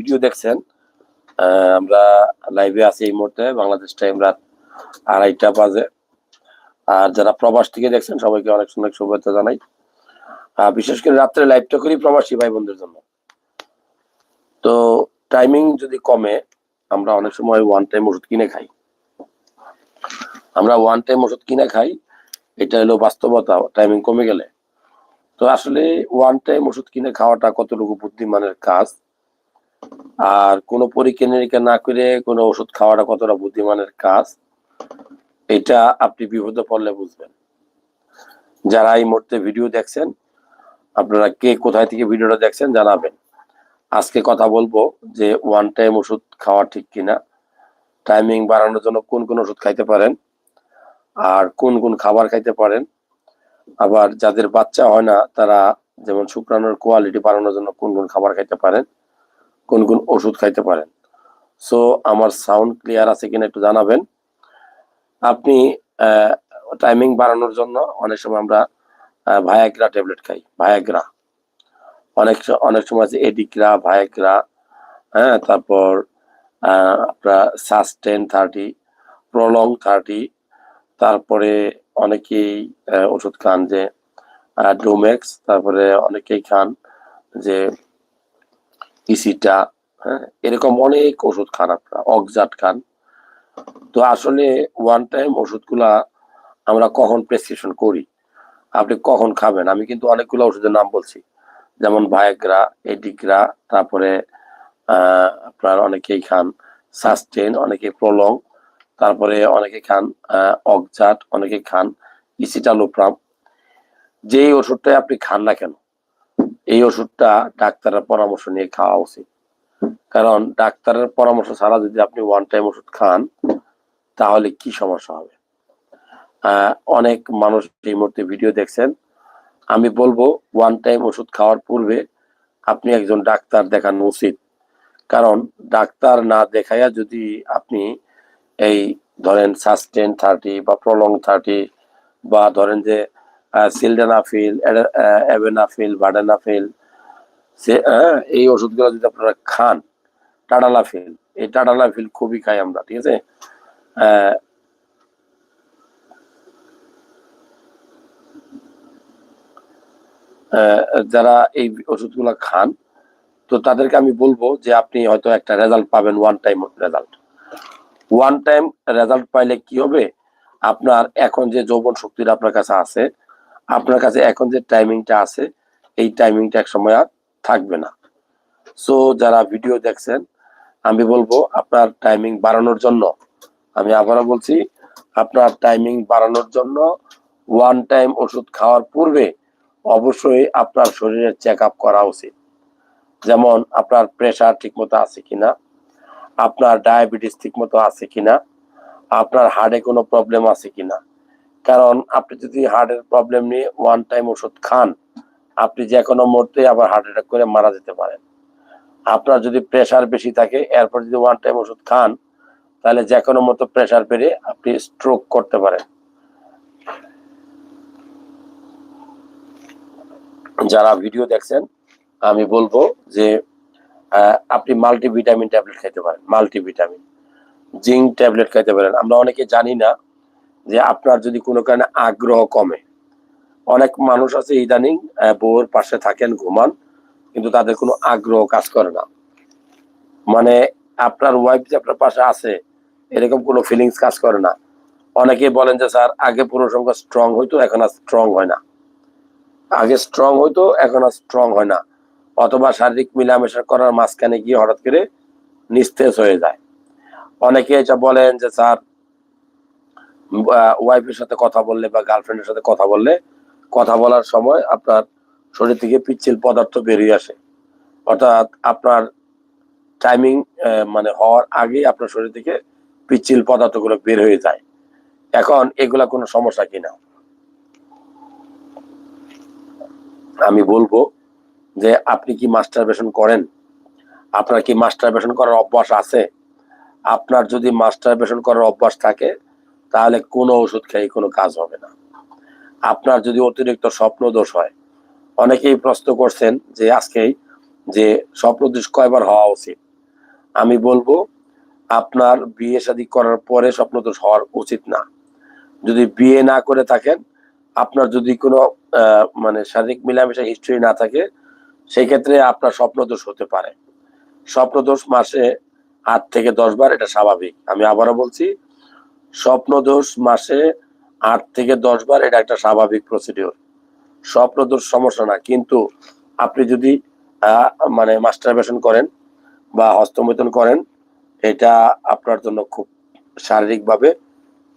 Video দেখছেন আমরা লাইভে আছি এই মুহূর্তে, বাংলাদেশ টাইম রাত আড়াইটা বাজে। আর যারা প্রবাস থেকে দেখছেন, সবাইকে অনেক অনেক শুভেচ্ছা জানাই। বিশেষ করে রাত্রে লাইভটা করি প্রবাসী ভাই বোনদের জন্য। তো টাইমিং যদি কমে, আমরা অনেক সময় ওয়ান টাইম ওষুধ কিনে খাই। আমরা ওয়ান টাইম ওষুধ কিনে খাই, এটা হলো বাস্তবতা টাইমিং কমে গেলে। তো আসলে ওয়ান টাইম ওষুধ কিনে খাওয়াটা কতটুকু বুদ্ধিমানের কাজ আর কোনো পরীক্ষা নিরীক্ষা না করে কোনো ওষুধ খাওয়াটা কতটা বুদ্ধিমানের কাজ, এটা আপনি বিপদে পড়লে বুঝবেন। যারা এই মুহূর্তে ভিডিও দেখছেন, আপনারা কে কোথায় থেকে ভিডিওটা দেখছেন জানাবেন। আজকে কথা বলব যে ওয়ান টাইম ওষুধ খাওয়া ঠিক কিনা টাইমিং বাড়ানোর জন্য কোন কোন ওষুধ খাইতে পারেন, আর কোন কোন খাবার খাইতে পারেন। আবার যাদের বাচ্চা হয় না, তারা যেমন শুক্রাণুর কোয়ালিটি বাড়ানোর জন্য কোন কোন খাবার খাইতে পারেন। কোন কোন ওষুধ খাইতে পারেন। সো আমার সাউন্ড ক্লিয়ার আছে কিনা একটু জানাবেন। আপনি টাইমিং বাড়ানোর জন্য অনেক সময় আমরা ভায়াগ্রা ট্যাবলেট খাই। ভায়াগ্রা অনেক অনেক সময় আছে এডিগ্রা ভায়াগ্রা হ্যাঁ তারপর আপনার সাস্টেন থার্টি প্রলং থার্টি তারপরে অনেকেই ওষুধ খান যে ডোমেক্স তারপরে অনেকেই খান যে ইসিটা হ্যাঁ এরকম অনেক ওষুধ খান আপনারা অক্সাট খান। তো আসলে ওয়ান টাইম ওষুধগুলা আমরা কখন প্রেসক্রিপশন করি? আপনি কখন খাবেন? আমি কিন্তু অনেকগুলো ওষুধের নাম বলছি। যেমন ভায়াগ্রা এডিগ্রা তারপরে আপনার অনেকেই খান সাস্টেন অনেকে প্রলং তারপরে অনেকে খান আহ, অকজাট অনেকে খান ইসিটালোপ্রাম যেই ওষুধটাই আপনি খান না কেন এই ওষুধটা ডাক্তারের পরামর্শ নিয়ে খাওয়া উচিত। কারণ ডাক্তারের পরামর্শ ছাড়া যদি আপনি ওয়ান টাইম ওষুধ খান, তাহলে কি সমস্যা হবে? অনেক মানুষ এই মুহূর্তে ভিডিও দেখছেন। আমি বলব ওয়ান টাইম ওষুধ খাওয়ার পূর্বে আপনি একজন ডাক্তার দেখানো উচিত। কারণ ডাক্তার না দেখাইয়া যদি আপনি এই ধরেন সাস্টেন থার্টি বা প্রলং থার্টি বা ধরেন যে সিলডানাফিল অ্যাভেনাফিল আহ, এই ওষুধগুলো যদি আপনারা খান টাডালাফিল এই টাডালাফিল খুবই খাই আমরা ঠিক আছে? যারা এই ওষুধগুলো খান তো তাদেরকে আমি বলব যে আপনি হয়তো একটা রেজাল্ট পাবেন one time result one time result পাইলে কি হবে? আপনার এখন যে যৌবন শক্তিটা আপনার কাছে আছে আপনার কাছে এখন যে টাইমিংটা আছে, এই টাইমিংটা এক সময় আর থাকবে না। সো যারা ভিডিও দেখছেন, আমি বলব আপনার টাইমিং বাড়ানোর জন্য, আমি আবারও বলছি, আপনার টাইমিং বাড়ানোর জন্য ওয়ান টাইম ওষুধ খাওয়ার পূর্বে অবশ্যই আপনার শরীরের চেক আপ করা উচিত। যেমন, আপনার প্রেশার ঠিকমতো আছে কিনা, আপনার ডায়াবেটিস ঠিকমতো আছে কিনা, আপনার হার্টে কোনো প্রবলেম আছে কিনা কারণ আপনি যদি হার্টের প্রবলেম নিয়ে ওয়ান টাইম ওষুধ খান, আপনি যে কোনো মুহূর্তে আবার হার্ট অ্যাটাক করে মারা যেতে পারেন। আপনার যদি প্রেশার বেশি থাকে, এরপর যদি ওয়ান টাইম ওষুধ খান, তাহলে যে কোনো মতো প্রেশার বেড়ে আপনি স্ট্রোক করতে পারেন। যারা ভিডিও দেখছেন, আমি বলব যে আপনি মাল্টিভিটামিন ট্যাবলেট খাইতে পারেন মাল্টিভিটামিন জিঙ্ক ট্যাবলেট খাইতে পারেন। আমরা অনেকে জানি না যে আপনার যদি কোনো কারণে আগ্রহ কমে। অনেক মানুষ আছে ইদানিং আহ, বউয়ের পাশে থাকেন ঘুমান কিন্তু তাদের কোনো আগ্রহ কাজ করে না। মানে আপনার ওয়াইফ যে আপনার পাশে আছে এরকম কোনো ফিলিংস কাজ করে না। অনেকে বলেন যে স্যার আগে পুরুষঙ্গ স্ট্রং হইতো এখন আর স্ট্রং হয় না। আগে স্ট্রং হইতো এখন আর স্ট্রং হয় না। অথবা শারীরিক মিলামেশা করার মাঝখানে গিয়ে হঠাৎ করে নিস্তেজ হয়ে যায়। অনেকে এটা বলেন যে স্যার ওয়াইফের সাথে কথা বললে বা গার্লফ্রেন্ডের সাথে কথা বললে, কথা বলার সময় আপনার শরীর থেকে পিচ্ছিল পদার্থ বেরিয়ে আসে। অর্থাৎ আপনার টাইমিং মানে হওয়ার আগেই আপনার শরীর থেকে পিচ্ছিল পদার্থগুলো বের হয়ে যায়। এখন এগুলা কোনো সমস্যা কিনা আমি বলব যে আপনি কি মাস্টারবেশন করেন? আপনার কি মাস্টারবেশন করার অভ্যাস আছে? আপনার যদি মাস্টারবেশন করার অভ্যাস থাকে তাহলে কোনো ওষুধ খেয়ে কোনো কাজ হবে না। আপনার যদি অতিরিক্ত স্বপ্ন দোষ হয়, অনেকেই প্রশ্ন করছেন যে আজকেই যে স্বপ্ন দোষ কয়বার হওয়া উচিত? আমি বলব, আপনার বিয়ে শাদী করার পরে স্বপ্নদোষ হওয়ার উচিত না। যদি বিয়ে না করে থাকেন, আপনার যদি কোনো মানে শারীরিক মিলামেশা হিস্ট্রি না থাকে সেই ক্ষেত্রে আপনার স্বপ্নদোষ হতে পারে। স্বপ্নদোষ মাসে আট থেকে দশ বার, এটা স্বাভাবিক। আমি আবারও বলছি স্বপ্নদোষ মাসে আট থেকে দশ বার এটা একটা স্বাভাবিক প্রসিডিওর স্বপ্নদোষ সমস্যা না, কিন্তু আপনি যদি মানে মাস্টারবেশন করেন বা হস্তমৈথুন করেন, এটা আপনার জন্য খুব শারীরিকভাবে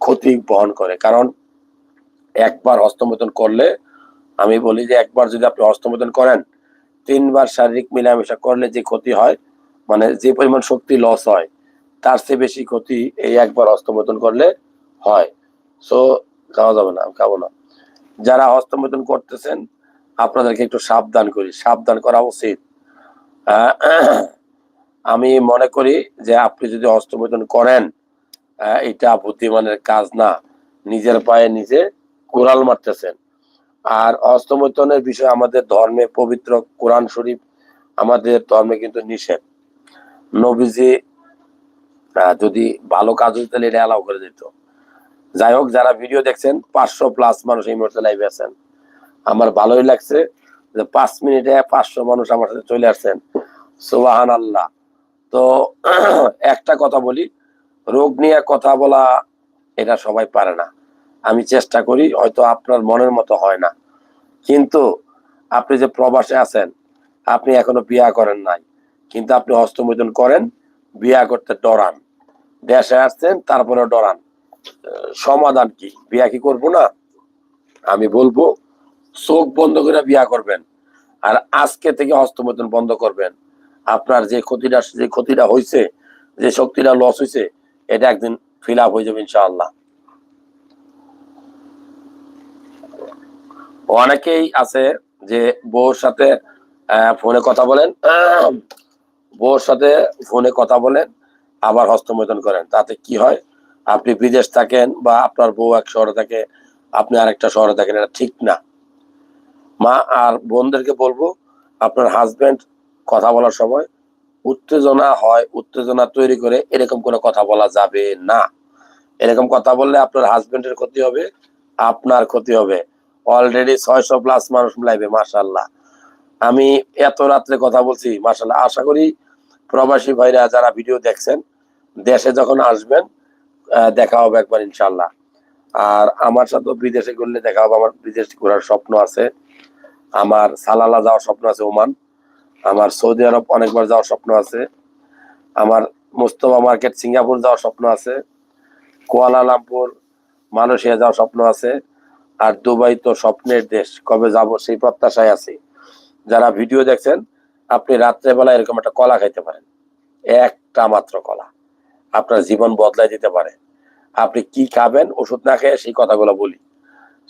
ক্ষতি বহন করে। কারণ একবার হস্তমৈথুন করলে, আমি বলি যে একবার যদি আপনি হস্তমৈথুন করেন, তিনবার শারীরিক মিলামেশা করলে যে ক্ষতি হয় মানে যে পরিমাণ শক্তি লস হয় তার চেয়ে বেশি ক্ষতি এই একবার হস্তমৈথুন করলে হয়। সো খাওয়া যাবে না খাব না। যারা হস্তমৈথুন করতেছেন, আপনাদেরকে একটু সাবধান করি। সাবধান করা উচিত। আমি মনে করি যে আপনি যদি হস্তমৈথুন করেন এটা বুদ্ধিমানের কাজ না। নিজের পায়ে নিজে কোরাল মারতেছেন। আর হস্তমৈথুনের বিষয় আমাদের ধর্মে পবিত্র কোরআন শরীফ, আমাদের ধর্মে কিন্তু নিষেধ। নবীজি যদি ভালো কাজ হতো তাহলে এটা অ্যালাউ করে দিত। যাই হোক, যারা ভিডিও দেখছেন, পাঁচশো প্লাস মানুষ এই মুহূর্তে লাইভে আছেন। আমার ভালোই লাগছে যে পাঁচ মিনিটে পাঁচশো মানুষ আমার সাথে চলে আসছেন। সুবাহান আল্লাহ তো একটা কথা বলি, রোগ নিয়ে কথা বলা এটা সবাই পারে না। আমি চেষ্টা করি, হয়তো আপনার মনের মতো হয় না। কিন্তু আপনি যে প্রবাসে আছেন, আপনি এখনও বিয়া করেন নাই। কিন্তু আপনি হস্তমৈথুন করেন, বিয়া করতে ডরান। দেশে আসছেন, তারপরে ডরান। সমাধান কি? বিয়া কি করব না? আমি বলব, চোখ বন্ধ করে বিয়া করবেন। আর আজকে থেকে হস্তমৈথুন বন্ধ করবেন। আপনার যে ক্ষতিটা যে ক্ষতিটা হয়েছে যে শক্তিটা লস হয়েছে এটা একদিন ফিল আপ হয়ে যাবে ইনশাআল্লাহ। অনেকেই আছে যে বউর সাথে ফোনে কথা বলেন। বউর সাথে ফোনে কথা বলেন। আবার হস্তমৈথুন করেন। তাতে কি হয়? আপনি বিদেশ থাকেন বা আপনার বউ এক শহরে থাকে, আপনি আরেকটা শহরে থাকেন, এটা ঠিক না। মা আর বোনদেরকে বলব, আপনার হাজবেন্ড কথা বলার সময় উত্তেজনা হয়, উত্তেজনা তৈরি করে এরকম কোনো কথা বলা যাবে না। এরকম কথা বললে আপনার হাজবেন্ডের ক্ষতি হবে, আপনার ক্ষতি হবে। অলরেডি ছয়শো প্লাস মানুষ লাইবে মাশাল্লাহ আমি এত রাত্রে কথা বলছি মাশাল্লাহ আশা করি প্রবাসী ভাইরা যারা ভিডিও দেখছেন দেশে যখন আসবেন দেখা হবে একবার ইনশাল্লাহ আর আমার সাথে বিদেশে ঘুরলে দেখা হবে, আমার বিদেশ ঘোরার স্বপ্ন আছে। আমার সালালা যাওয়ার স্বপ্ন আছে ওমান। আমার সৌদি আরব অনেকবার যাওয়ার স্বপ্ন আছে। আমার মোস্তফা মার্কেট সিঙ্গাপুর যাওয়ার স্বপ্ন আছে। কুয়ালালামপুর, মালয়েশিয়া যাওয়ার স্বপ্ন আছে। আর দুবাই তো স্বপ্নের দেশ, কবে যাব সেই প্রত্যাশায় আছি। যারা ভিডিও দেখছেন, আপনি রাত্রেবেলা এরকম একটা কলা খাইতে পারেন। একটা মাত্র কলা। আপনার জীবন বদলাই দিতে পারে। আপনি কি খাবেন, ওষুধ না খেয়ে সেই কথাগুলো বলি।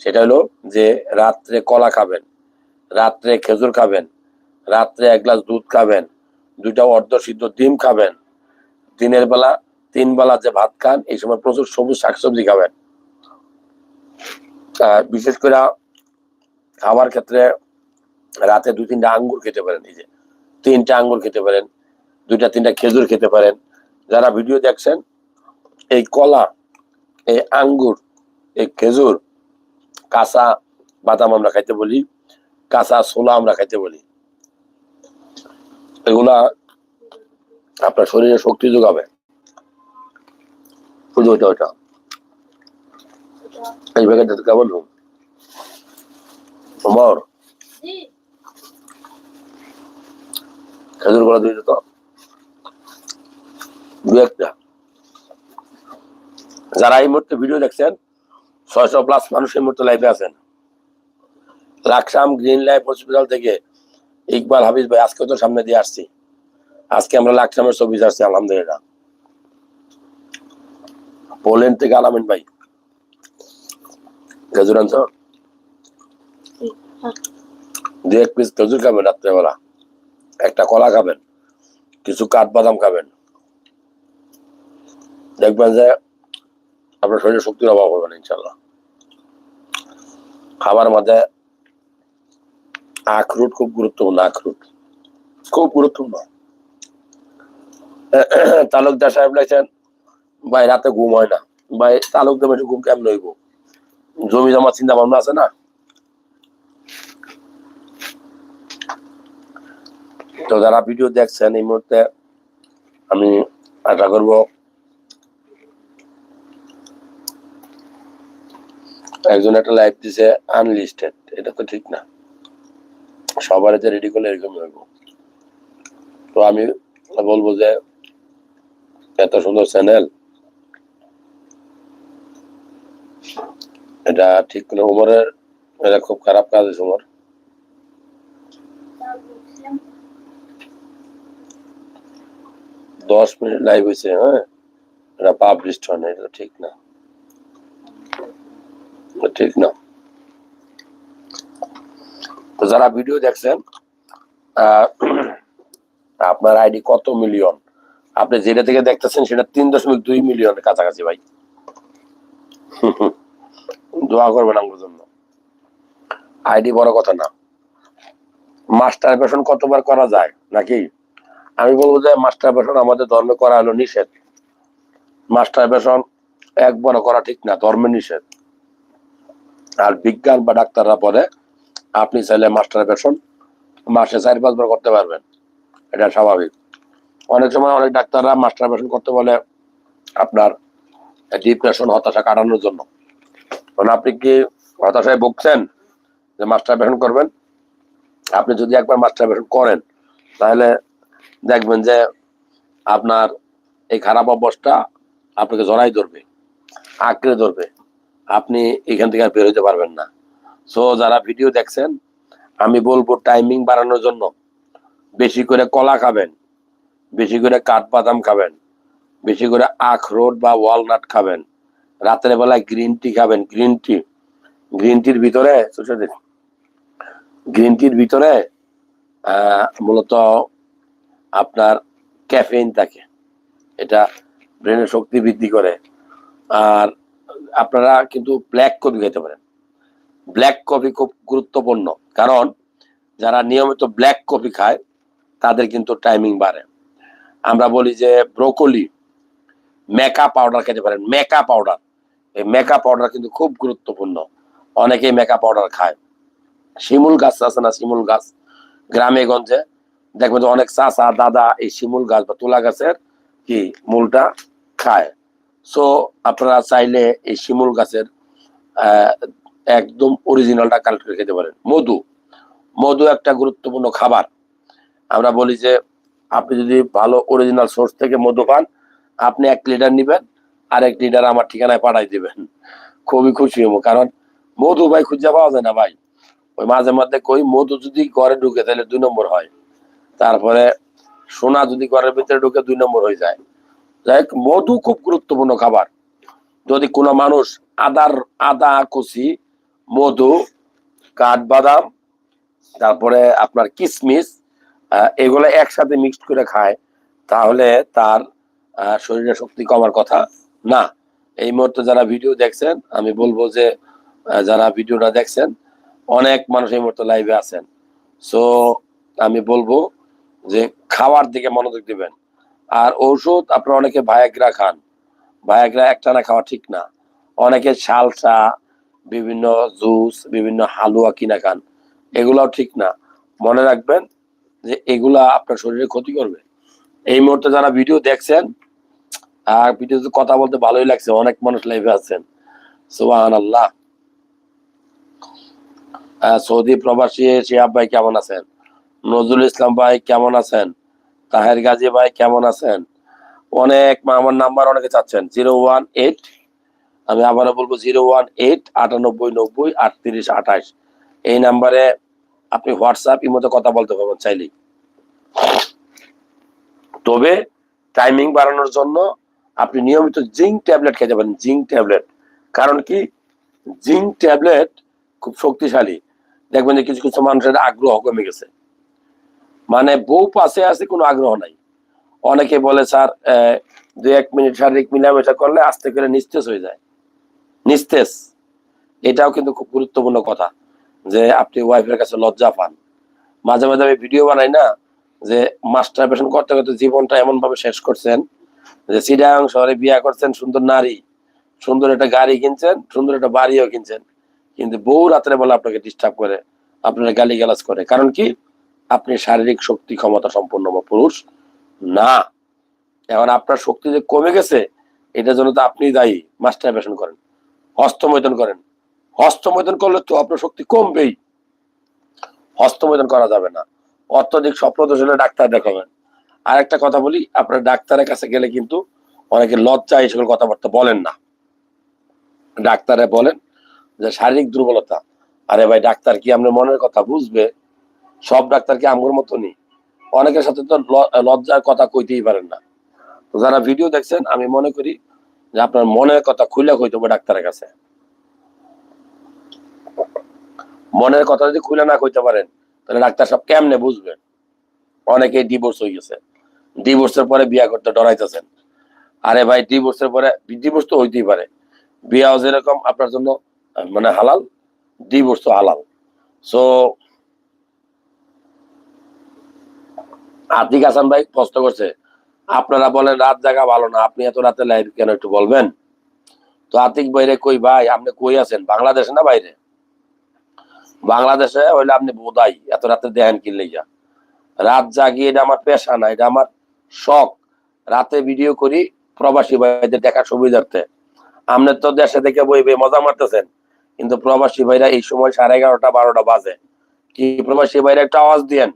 সেটা হলো যে, রাত্রে কলা খাবেন, রাত্রে খেজুর খাবেন, রাত্রে এক গ্লাস দুধ খাবেন, দুইটা অর্ধ সিদ্ধ ডিম খাবেন, দিনের বেলা তিন বেলা যে ভাত খান, এই সময় প্রচুর সবুজ শাকসবজি খাবেন। বিশেষ করে খাবার ক্ষেত্রে রাতে দুই তিনটা আঙ্গুর খেতে পারেন যে তিনটা আঙ্গুর খেতে পারেন, দুইটা, তিনটা খেজুর খেতে পারেন যারা ভিডিও দেখছেন এই কলা এই আঙ্গুর এই খেজুর কাঁচা বাদাম আমরা খাইতে বলি কাঁচা ছোলা আমরা খাইতে বলি। এগুলা আপনার শরীরে শক্তি যোগাবে। শুধু এই প্যাকেটটা কেমন তোমার খেজুরগুলা দিয়ে দিত দু একটা যারা এই মুহূর্তে ভিডিও দেখছেন, ছয়শো প্লাস মানুষ এই মুহূর্তে লাইভে আছেন। লাকসাম গ্রিন লাইফ হসপিটাল থেকে ইকবাল হাবিজ ভাই আজকে তো সামনে দিয়ে আসছি। আজকে আমরা লাকসামের ছবি আসছি আলহামদুলিল্লাহ। পোল্যান্ড থেকে আলামিন ভাই। খেজুর আনছ? দু এক পিস খেজুর খাবেন রাত্রেবেলা। একটা কলা খাবেন, কিছু কাঠবাদাম খাবেন। দেখবেন যে আপনার শরীরে শক্তির অভাব হবে না ইনশাল্লাহ খাবার মধ্যে আখরুট খুব গুরুত্বপূর্ণ, আখরুট। খুব গুরুত্বপূর্ণ। তালুকদার সাহেব লাগছেন ভাই, রাতে ঘুম হয় না। ভাই, তালুকদার বেশি ঘুম কেমন হইব? জমি জমা চিন্তা ভাবনা আছে না? তো যারা ভিডিও দেখছেন, এই মুহূর্তে আমি আশা করব একজন একটা লাইভ দিছে আনলিস্টেড এটা তো ঠিক না। সবার যে রেডি করলে এরকম হইব। তো আমি বলব যে, এত সুন্দর চ্যানেল এটা ঠিক না। উমরের, এটা খুব খারাপ কাজ হয়েছে উমর। দশ মিনিট লাইভ হয়েছে হ্যাঁ? এটা পাবলিশ হয় না, এটা ঠিক না। ঠিক না তো যারা ভিডিও দেখছেন আপনার আইডি কত মিলিয়ন? আপনি যেটা থেকে দেখতেছেন সেটা তিন দশমিক দুই মিলিয়নের কাছাকাছি, ভাই। দোয়া করবেন আমার জন্য। আইডি বড় কথা না। মাস্টার পেশন কতবার করা যায়, নাকি? আমি বলব যে মাস্টার পেশন আমাদের ধর্মে করা হলো নিষেধ। মাস্টার পেশন একবার করা ঠিক না, ধর্মে নিষেধ। আর বিজ্ঞান বা ডাক্তাররা বলে, আপনি চাইলে মাস্টার পেশন মাসে চার পাঁচবার করতে পারবেন। এটা স্বাভাবিক। অনেক সময় অনেক ডাক্তাররা মাস্টার পেশন করতে বলে আপনার ডিপ্রেশন হতাশা কাটানোর জন্য। কারণ আপনি কি হতাশায় ভুগছেন যে মাস্টার পেশন করবেন? আপনি যদি একবার মাস্টার পেশন করেন, তাহলে দেখবেন যে আপনার এই খারাপ অবস্থা আপনাকে জড়াই ধরবে, আঁকড়ে ধরবে। আপনি এখান থেকে আর বের হতে পারবেন না। সো যারা ভিডিও দেখছেন, আমি বলব টাইমিং বাড়ানোর জন্য বেশি করে কলা খাবেন, বেশি করে কাঠবাদাম খাবেন, বেশি করে আখরোট বা ওয়ালনাট খাবেন, রাতের বেলায় গ্রিন টি খাবেন গ্রিন টি গ্রিন টির ভিতরে গ্রিন টির ভিতরে মূলত আপনার ক্যাফেইন থাকে, এটা ব্রেনের শক্তি বৃদ্ধি করে। আর আপনারা কিন্তু ব্ল্যাক কফি খেতে পারেন। ব্ল্যাক কফি খুব গুরুত্বপূর্ণ। কারণ যারা নিয়মিত ব্ল্যাক কফি খায়, তাদের কিন্তু টাইমিং বাড়ে। আমরা বলি যে ব্রোকলি মেকা পাউডার খেতে পারেন। মেকা পাউডার এই মেকা পাউডার কিন্তু খুব গুরুত্বপূর্ণ। অনেকেই মেকা পাউডার খায়। শিমুল গাছ আছে না? শিমুল গাছ গ্রামে, গঞ্জে। দেখবেন অনেক চাচা, দাদা এই শিমুল গাছ বা তুলা গাছের কি মূলটা খায়। সো আপনারা চাইলে এই শিমুল গাছের একদম অরিজিনালটা কালেক্ট করে খেতে পারেন। মধু। মধু একটা গুরুত্বপূর্ণ খাবার। আমরা বলি যে, আপনি যদি ভালো অরিজিনাল সোর্স থেকে মধু পান, আপনি এক লিটার নিবেন, আর এক লিটার আমার ঠিকানায় পাঠাই দিবেন। খুবই খুশি হব, কারণ মধু ভাই খুঁজে পাওয়া যায় না ভাই। ওই মাঝে মধ্যে কই, মধু যদি ঘরে ঢুকে, তাহলে দুই নম্বর হয়। তারপরে সোনা যদি ঘরের ভিতরে ঢুকে, দুই নম্বর হয়ে যায়। যাই মধু খুব গুরুত্বপূর্ণ খাবার। যদি কোনো মানুষ আদার, আদা, কুচি, মধু, কাঠবাদাম, তারপরে আপনার কিশমিশ এগুলো একসাথে মিক্সড করে খায়, তাহলে তার শরীরে শক্তি কমার কথা না। এই মুহূর্তে যারা ভিডিও দেখছেন, আমি বলব যে যারা ভিডিওটা দেখছেন, অনেক মানুষ এই মুহূর্তে লাইভে আছেন। সো আমি বলব যে, খাওয়ার দিকে মনোযোগ দিবেন। আর ঔষধ আপনারা অনেকে ভায়াগ্রা খান। ভায়াগ্রা একটানা খাওয়া ঠিক না। অনেকে সালসা বিভিন্ন জুস বিভিন্ন হালুয়া কিনা খান। এগুলাও ঠিক না। মনে রাখবেন যে এগুলা আপনার শরীরে ক্ষতি করবে। এই মুহূর্তে যারা ভিডিও দেখছেন, আর ভিডিওতে কথা বলতে ভালোই লাগছে, অনেক মানুষ লাইভে আছেন। সুবাহান আল্লাহ সৌদি প্রবাসী, শিহাব ভাই কেমন আছেন? নজরুল ইসলাম ভাই কেমন আছেন? তাহের গাজী ভাই, কেমন আছেন? অনেক আমার নাম্বার অনেকে চাচ্ছেন। জিরো ওয়ান এইট, আমি আবারও বলব, জিরো ওয়ান এইট, আটানব্বই, নব্বই, আটত্রিশ, আঠাশ। এই নাম্বারে আপনি হোয়াটসঅ্যাপ, ইমোতে কথা বলতে পারবেন চাইলেই। তবে টাইমিং বাড়ানোর জন্য আপনি নিয়মিত জিঙ্ক ট্যাবলেট খেতে পারেন জিঙ্ক ট্যাবলেট। কারণ কি? জিঙ্ক ট্যাবলেট খুব শক্তিশালী। দেখবেন যে কিছু কিছু মানুষের আগ্রহ কমে গেছে। মানে বউ পাশে আছে কোনো আগ্রহ নাই। অনেকে বলে, স্যার দুই এক মিনিট শারীরিক মিলামেশা করলে আস্তে করে নিস্তেজ হয়ে যায়। নিস্তেজ। এটাও কিন্তু খুব গুরুত্বপূর্ণ কথা যে আপনি ওয়াইফের কাছে লজ্জা পান। মাঝে মাঝে আমি ভিডিও বানাই না যে মাস্টার পেশন করতে করতে জীবনটা এমন ভাবে শেষ করছেন যে চিটাং শহরে বিয়া করছেন সুন্দর নারী, সুন্দর একটা গাড়ি কিনছেন, সুন্দর একটা বাড়িও কিনছেন। কিন্তু বউ রাত্রে বেলা আপনাকে ডিস্টার্ব করে, আপনার গালি গালাজ করে। কারণ কি? আপনি শারীরিক শক্তি ক্ষমতা সম্পন্ন বা পুরুষ? না। এখন আপনার শক্তি যে কমে গেছে, এটার জন্য তো আপনি দায়ী। মাস্টার পেশন করেন হস্তমৈদন করেন। হস্তমৈদন করলে তো আপনার শক্তি কমবেই। হস্তমৈদন করা যাবে না। অত্যধিক স্বপ্নদোষ ডাক্তার দেখাবেন। আর একটা কথা বলি, আপনার ডাক্তারের কাছে গেলে কিন্তু অনেকে লজ্জা, এই সকল কথাবার্তা বলেন না। ডাক্তারে বলেন যে শারীরিক দুর্বলতা। আরে ভাই, ডাক্তার কি আপনার মনের কথা বুঝবে? সব ডাক্তার কি আমগুর মতনই অনেকের সাথে তো লজ্জার কথা কইতেই পারেন না। তো যারা ভিডিও দেখছেন, আমি মনে করি যে আপনার মনের কথা খুলে কইতে হবে ডাক্তারের কাছে। মনের কথা যদি খুলে না কইতে পারেন, তাহলে ডাক্তার সব কেমনে বুঝবেন? অনেকে ডিভোর্স হয়ে গেছে। ডিভোর্সের পরে বিয়া করতে ডরাইতেছেন। আরে ভাই ডিভোর্সের পরে ডিভোর্স তো হইতেই পারে। বিয়াও যেরকম আপনার জন্য মানে হালাল ডিভোর্স তো হালাল। সো আতিক হাসান ভাই প্রশ্ন করছে, আপনারা বলেন রাত জাগা ভালো না, আপনি এত রাতে লাইভ কেন একটু বলবেন? তো আতিক ভাইরে কই, ভাই, আপনি কই আছেন? বাংলাদেশে না বাইরে? বাংলাদেশে হইলে আপনি বোধাই, এত রাতে দেখেন কি লেগা? রাত জাগি, এটা আমার পেশা না, এটা আমার শখ। রাতে ভিডিও করি, প্রবাসী ভাইদের দেখার সুবিধার্থে। আপনি তো দেশে থেকে বই বই মজা মারতেছেন, কিন্তু প্রবাসী ভাইরা এই সময় সাড়ে এগারোটা, বারোটা বাজে। কি প্রবাসী ভাইরা একটা আওয়াজ দিয়েন।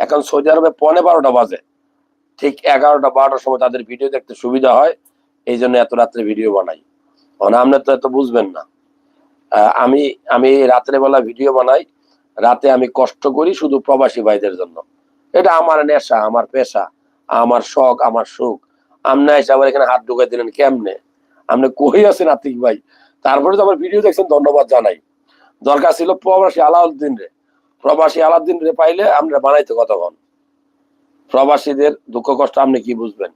এখন সৌদি আরবে পনে বারোটা বাজে। ঠিক এগারোটা, বারোটার সময় তাদের ভিডিও দেখতে সুবিধা হয়, এই জন্য এত রাত্রে ভিডিও বানাই। মানে আপনি তো এত বুঝবেন না। আমি আমি রাত্রে বেলা ভিডিও বানাই, রাতে আমি কষ্ট করি শুধু প্রবাসী ভাইদের জন্য। এটা আমার নেশা, আমার পেশা, আমার শখ, আমার সুখ। আমনে এসে আবার এখানে হাত ঢুকাই দিলেন কেমনে? আপনি কই আছেন আতিক ভাই? তারপরে তো আমার ভিডিও দেখছেন, ধন্যবাদ জানাই। দরকার ছিল প্রবাসী আলাউদ্দিন রে। প্রবাসী আলাউদ্দিন রে পাইলে আমরা বানাইতে কতক্ষণ? প্রবাসীদের দুঃখ কষ্ট আপনি কি বুঝবেন?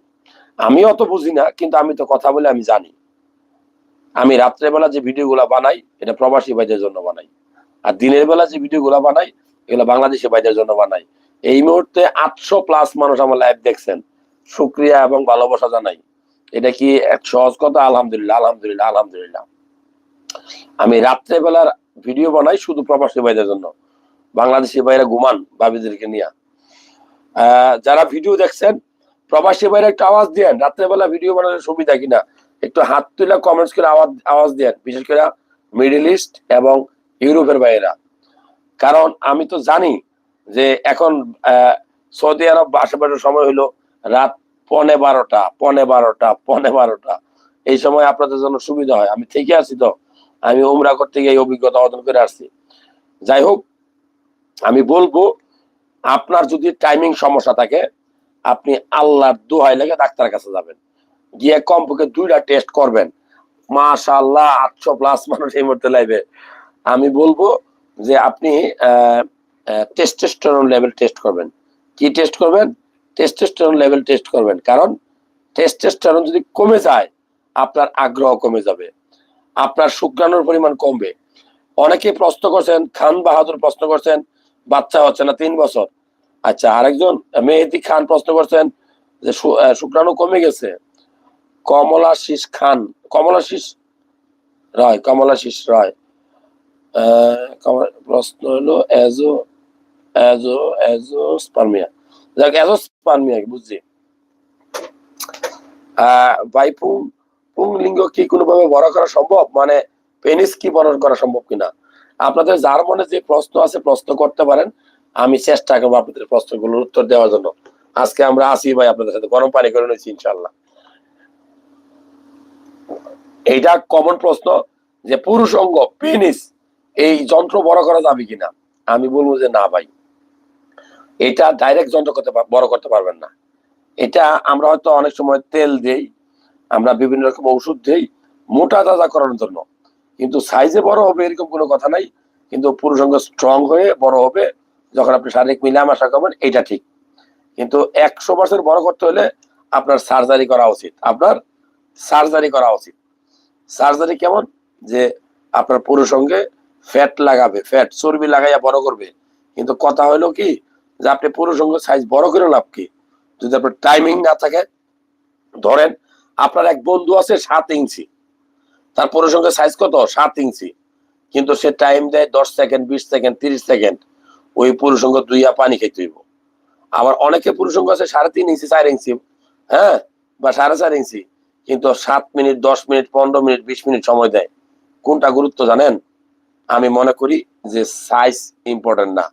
আমি অত বুঝি না, কিন্তু আমি তো কথা বলে আমি জানি। আমি রাত্রেবেলা যে ভিডিওগুলা বানাই, এটা প্রবাসী ভাইদের জন্য বানাই। আর দিনের বেলা যে ভিডিওগুলা বানাই, এগুলো বাংলাদেশি ভাইদের জন্য বানাই। এই মুহূর্তে আটশো প্লাস মানুষ আমার লাইভ দেখছেন। শুক্রিয়া এবং ভালোবাসা জানাই। এটা কি এক সহজ কথা? আলহামদুলিল্লাহ আলহামদুলিল্লাহ আলহামদুলিল্লাহ। আমি রাত্রেবেলার ভিডিও বানাই শুধু প্রবাসী ভাইদের জন্য। বাংলাদেশি ভাইরা ঘুমান ভাবিদেরকে নিয়ে। যারা ভিডিও দেখছেন, প্রবাসী ভাইরা একটু আওয়াজ দেন, রাত্রেবেলা ভিডিও বানানোর সুবিধা কিনা? একটু হাত তুলে কমেন্টস করে আওয়াজ আওয়াজ দেন, বিশেষ করে মিডল ইস্ট এবং ইউরোপের বাইরা কারণ আমি তো জানি যে এখন সৌদি আরব আশেপাশের সময় হলো রাত পনে বারোটা পনে বারোটা পনে বারোটা। এই সময় আপনাদের জন্য সুবিধা হয়। আমি থেকে আছি তো। আমি উমরা করতে গিয়ে অভিজ্ঞতা অর্জন করে আসছি। যাই হোক আমি বলব, আপনার যদি টাইমিং সমস্যা থাকে, আপনি আল্লাহর দোহাই লেগে ডাক্তারের কাছে যাবেন। গিয়ে কমপক্ষে দুইটা টেস্ট করবেন। মাশাআল্লাহ, আটশো প্লাস মানুষ এই মুহূর্তে লাইবে আমি বলব যে আপনি টেস্টেস্টোরন লেভেল টেস্ট করবেন। কি টেস্ট করবেন? টেস্টেস্টোরন লেভেল টেস্ট করবেন। কারণ টেস্টেস্টোরন যদি কমে যায়, আপনার আগ্রহ কমে যাবে। আপনার শুক্রাণুর পরিমাণ কমবে। অনেকে প্রশ্ন করছেন, খান বাহাদুর প্রশ্ন করছেন বাচ্চা হচ্ছে না, তিন বছর। আচ্ছা আরেকজন, মেহেদি খান প্রশ্ন করছেন যে শুক্রাণু কমে গেছে। কমলা শীষ খান কমলা শীষ রয়। কমলা শীষ রয় প্রশ্ন হলো এজো এজো এজো স্পার্মিয়া যাক এজো স্পার্মিয়া বুঝছি ভাই, পুং, পুংলিঙ্গ কি কোনোভাবে বড় করা সম্ভব? মানে পেনিস কি বড় করা সম্ভব কিনা? আপনাদের যার মনে যে প্রশ্ন আছে প্রশ্ন করতে পারেন। আমি চেষ্টা করব আপনাদের প্রশ্নগুলোর উত্তর দেওয়ার জন্য। আজকে আমরা আসি ভাই, আপনাদের সাথে গরম পানি করে নিয়েছি ইনশাল্লাহ এইটা কমন প্রশ্ন যে পুরুষ অঙ্গ পেনিস এই যন্ত্র বড় করা যাবে কিনা? আমি বলব যে না ভাই। এটা ডাইরেক্ট যন্ত্র করতে বড় করতে পারবেন না। এটা আমরা হয়তো অনেক সময় তেল দেই, আমরা বিভিন্ন রকম ওষুধ দেই, মোটা তাজা করানোর জন্য। কিন্তু সাইজে বড় হবে এরকম কোনো কথা নাই। কিন্তু পুরুষ অঙ্গ স্ট্রং হয়ে বড় হবে, যখন আপনি শারীরিক মিলামেশা করবেন এটা ঠিক। কিন্তু একশো বছর বড় করতে হলে আপনার সার্জারি করা উচিত। আপনার সার্জারি করা উচিত। সার্জারি কেমন? যে আপনার পুরুষ অঙ্গে ফ্যাট লাগাবে ফ্যাট চর্বি লাগাইয়া বড় করবে। কিন্তু কথা হলো কি, যে আপনি পুরুষ অঙ্গ সাইজ বড় করে লাভ কি? যদি আপনার টাইমিং না থাকে, ধরেন আপনার এক বন্ধু আছে সাত ইঞ্চি। তার অঙ্গের সাইজ কত? সাত ইঞ্চি। কিন্তু সে টাইম দেয় দশ সেকেন্ড বিশ সেকেন্ড তিরিশ সেকেন্ড ওই অঙ্গ দুইয়া পানি খাইতে হইব। আবার অনেকে পুরুষ আছে সাড়ে তিন ইঞ্চি, চার ইঞ্চি হ্যাঁ? বা সাড়ে চার ইঞ্চি। কিন্তু সাত মিনিট, দশ মিনিট, পনেরো মিনিট, বিশ মিনিট সময় দেয়। কোনটা গুরুত্ব জানেন? আমি মনে করি যে সাইজ ইম্পর্টেন্ট না।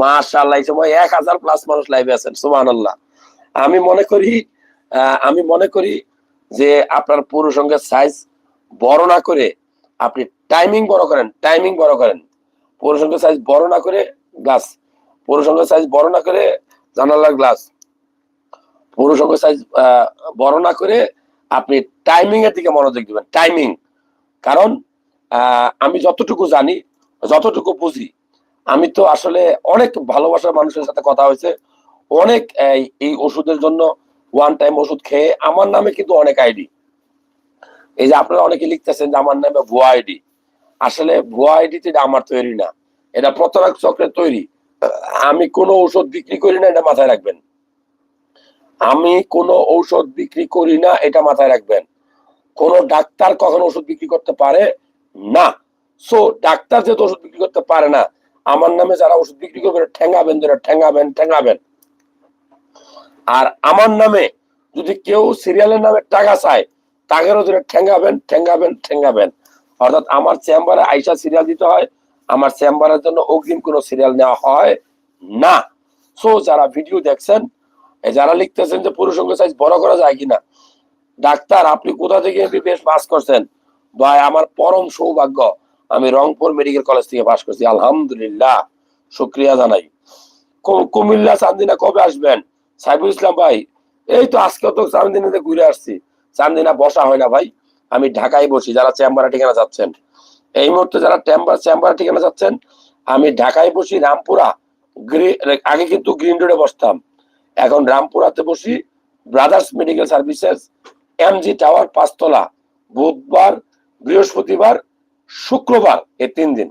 মাশাআল্লাহ, এই সময় এক হাজার প্লাস মানুষ লাইভে আছেন সুমান আমি মনে করি আমি মনে করি যে আপনার পুরুষ অঙ্গের সাইজ বড় না করে আপনি টাইমিং বড় করেন টাইমিং বড় করেন। অঙ্গের সাইজ বড় না করে গ্লাস অঙ্গের সাইজ বড় না করে জানালার গ্লাস অঙ্গের সাইজ বড় না করে আপনি টাইমিং এর দিকে মনোযোগ দিবেন টাইমিং কারণ আমি যতটুকু জানি, যতটুকু বুঝি, আমি তো আসলে অনেক ভালোবাসার মানুষের সাথে কথা হয়েছে। অনেক এই ওষুধের জন্য ওয়ান টাইম ওষুধ খেয়ে আমার নামে কিন্তু অনেক আইডি এই যে আপনারা অনেকে লিখতেছেন যে আমার নামে ভুয়া আইডি। আসলে ভুয়া আইডি এটা আমার তৈরি না। এটা প্রতারক চক্রের তৈরি। আমি কোনো ঔষধ বিক্রি করি না, এটা মাথায় রাখবেন। আমি কোনো ঔষধ বিক্রি করি না, এটা মাথায় রাখবেন। কোন ডাক্তার কখনো ওষুধ বিক্রি করতে পারে না। সো ডাক্তার যেহেতু ওষুধ বিক্রি করতে পারে না, আমার নামে যারা ওষুধ বিক্রি করবে ঠেঙ্গাবেন, ধরে ঠেঙ্গাবেন ঠেঙ্গাবেন। আর আমার নামে যদি কেউ সিরিয়ালের নামে টাকা চায় তাকেরও ধরে ঠেঙ্গাবেন ঠেঙ্গাবেন ঠেঙ্গাবেন। অর্থাৎ আমার চেম্বারে আইসা সিরিয়াল দিতে হয়, আমার চেম্বারের জন্য অগ্রিম কোনো সিরিয়াল নেওয়া হয় না। সো যারা ভিডিও দেখছেন যারা লিখতেছেন যে পুরুষ অঙ্গ সাইজ বড় করা যায় কিনা, ডাক্তার, আপনি কোথা থেকে এমবিবিএস পাস করছেন? ভাই, আমার পরম সৌভাগ্য, আমি রংপুর মেডিকেল কলেজ থেকে পাস করছি, আলহামদুলিল্লাহ, শুক্রিয়া জানাই। কুমিল্লা চান্দিনা কবে আসবেন? সাইফুল ইসলাম ভাই, এই তো আজকে তো চান্দিনাতে ঘুরে আসছি। চান্দিনা বসা হয় না ভাই। আমি ঢাকায় বসি, যারা চেম্বারে ঠিকানা যাচ্ছেন। এই মুহূর্তে যারা টেম্বার চেম্বারে ঠিকানা যাচ্ছেন, আমি ঢাকায় বসি, রামপুরা আগে কিন্তু গ্রিন রোডে বসতাম। এখন রামপুরাতে বসি, brothers medical services, MG tower পাঁচতলা, বুধবার, বৃহস্পতিবার, শুক্রবার, এই তিন দিন।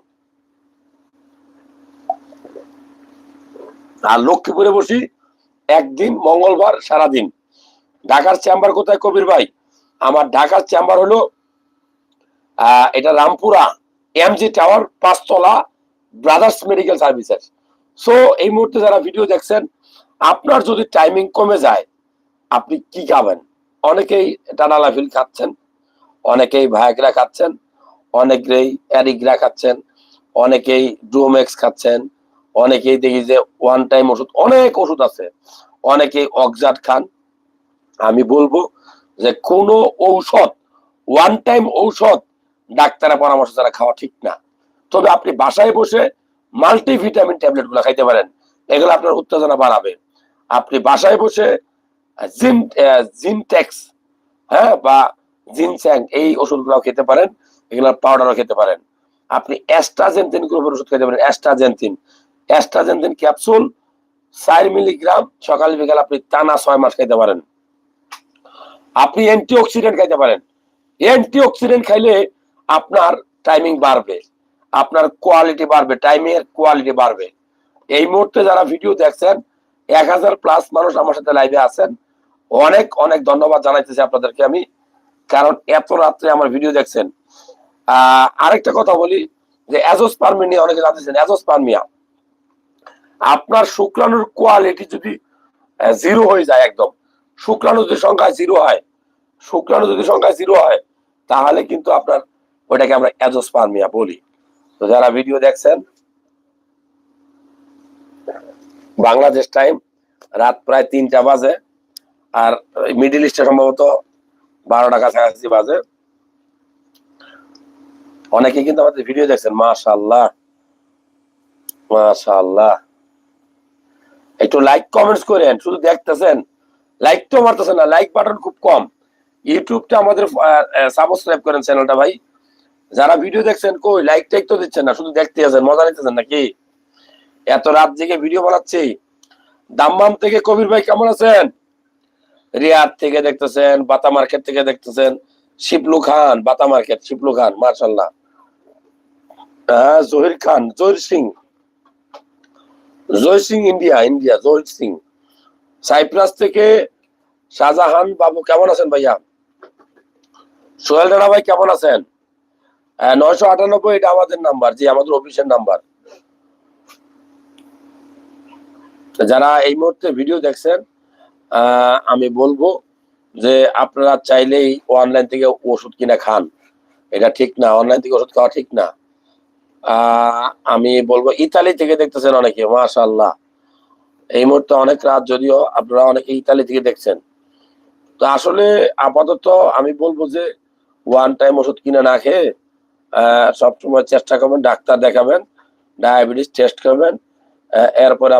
আর লক্ষ্মীপুরে বসি, একদিন মঙ্গলবার সারাদিন। ঢাকার চেম্বার কোথায় কবির ভাই? আমার ঢাকার চেম্বার হলো এটা রামপুরা এমজি টাওয়ার পাঁচতলা ব্রাদার্স মেডিকেল সার্ভিসেস সো এই মুহূর্তে যারা ভিডিও দেখছেন, আপনার যদি টাইমিং কমে যায়, আপনি কি খাবেন? অনেকেই টানালাফিল খাচ্ছেন, অনেকেই ভায়াগ্রা খাচ্ছেন, অনেকেই অ্যারিগ্রা খাচ্ছেন, অনেকেই ড্রোমেক্স খাচ্ছেন, অনেকেই দেখি যে ওয়ান টাইম ওষুধ, অনেক ওষুধ আছে। অনেকেই অক্সাট খান আমি বলব যে কোনো ঔষধ ওয়ান টাইম ঔষধ ডাক্তারের পরামর্শ ছাড়া খাওয়া ঠিক না। তবে আপনি বাসায় বসে মাল্টিভিটামিন ট্যাবলেটগুলো খাইতে পারেন। এগুলো আপনার উত্তেজনা বাড়াবে। আপনি বাসায় বসে জিম জিনটেক্স হ্যাঁ বা জিনস্যাং, এই ওষুধগুলো খেতে পারেন। এগুলোর পাউডারও খেতে পারেন। আপনি অ্যাস্ট্রাজেনথিন গ্রুপের ওষুধ খেতে পারেন, অ্যাস্ট্রাজেনথিন। অ্যাস্ট্রাজেনথিন ক্যাপসুল চার মিলিগ্রাম সকাল বিকাল আপনি টানা ছয় মাস খেতে পারেন। আপনি অ্যান্টিঅক্সিডেন্ট খাইতে পারেন। অ্যান্টিঅক্সিডেন্ট খাইলে আপনার টাইমিং বাড়বে। আপনার কোয়ালিটি বাড়বে টাইমিং এর কোয়ালিটি বাড়বে। এই মুহূর্তে যারা ভিডিও দেখছেন, এক হাজার প্লাস মানুষ আমার সাথে লাইভে আছেন। অনেক অনেক ধন্যবাদ জানাইতেছি আপনাদেরকে আমি। কারণ এত রাত্রে আমার ভিডিও দেখছেন। আরেকটা কথা বলি যে অ্যাজোস্পার্মি নিয়ে অনেকে জানতেছেন অ্যাজোস্পার্মিয়া আপনার শুক্রাণুর কোয়ালিটি যদি জিরো হয়ে যায় একদম শুক্রাণু যদি সংখ্যা জিরো হয়। শুক্রাণু যদি সংখ্যা জিরো হয়, তাহলে কিন্তু আপনার ওইটাকে আমরা অ্যাজোস্পার্মিয়া বলি। তো যারা ভিডিও দেখছেন, বাংলাদেশ টাইম রাত প্রায় তিনটা বাজে, আর মিডিল ইস্টে সম্ভবত বারোটা কাছাকাছি বাজে। অনেকে কিন্তু আমাদের ভিডিও দেখছেন মাশাল্লাহ মাশাল্লাহ একটু লাইক কমেন্টস করেন, শুধু দেখতেছেন। লাইক তো মারতেছে না লাইক বাটন খুব কম। ইউটিউবটা আমাদের সাবস্ক্রাইব করেন চ্যানেলটা ভাই। যারা ভিডিও দেখছেন, কই লাইক টাইক তো দিচ্ছেন না, শুধু দেখতে আছেন, মজা নিতেছেন নাকি? এত রাত জেগে ভিডিও বানাচ্ছি। দাম্মাম থেকে কবির ভাই কেমন আছেন? রিয়াদ থেকে দেখতেছেন, বাতা মার্কেট থেকে দেখতেছেন। শিবলু খান, বাতা মার্কেট শিবলু খান মার্শাল্লাহ হ্যাঁ Zahir Khan, Zahir Singh. Jai Singh India India Jai Singh. Cyprus থেকে শাহজাহান বাবু কেমন আছেন ভাইয়া? সোহেল রানা ভাই কেমন আছেন? নয়শো আটানব্বই এটা আমাদের নাম্বার, জি, আমাদের অফিসের নাম্বার। যারা এই মুহূর্তে ভিডিও দেখছেন আমি বলব যে আপনারা চাইলেই অনলাইন থেকে ওষুধ কিনে খান। এটা ঠিক না অনলাইন থেকে ওষুধ খাওয়া ঠিক না। আমি বলব ইতালি থেকে দেখতেছেন অনেকে মাশাল্লাহ এই মুহূর্তে অনেক রাত যদিও আপনারা অনেকে ইতালি থেকে দেখছেন। তো আসলে আপাতত আমি বলব যে ওয়ান টাইম ওষুধ কিনে না খেয়ে সবসময় চেষ্টা করবেন, ডাক্তার দেখাবেন, ডায়াবেটিস টেস্ট করবেন এরপরে আপনার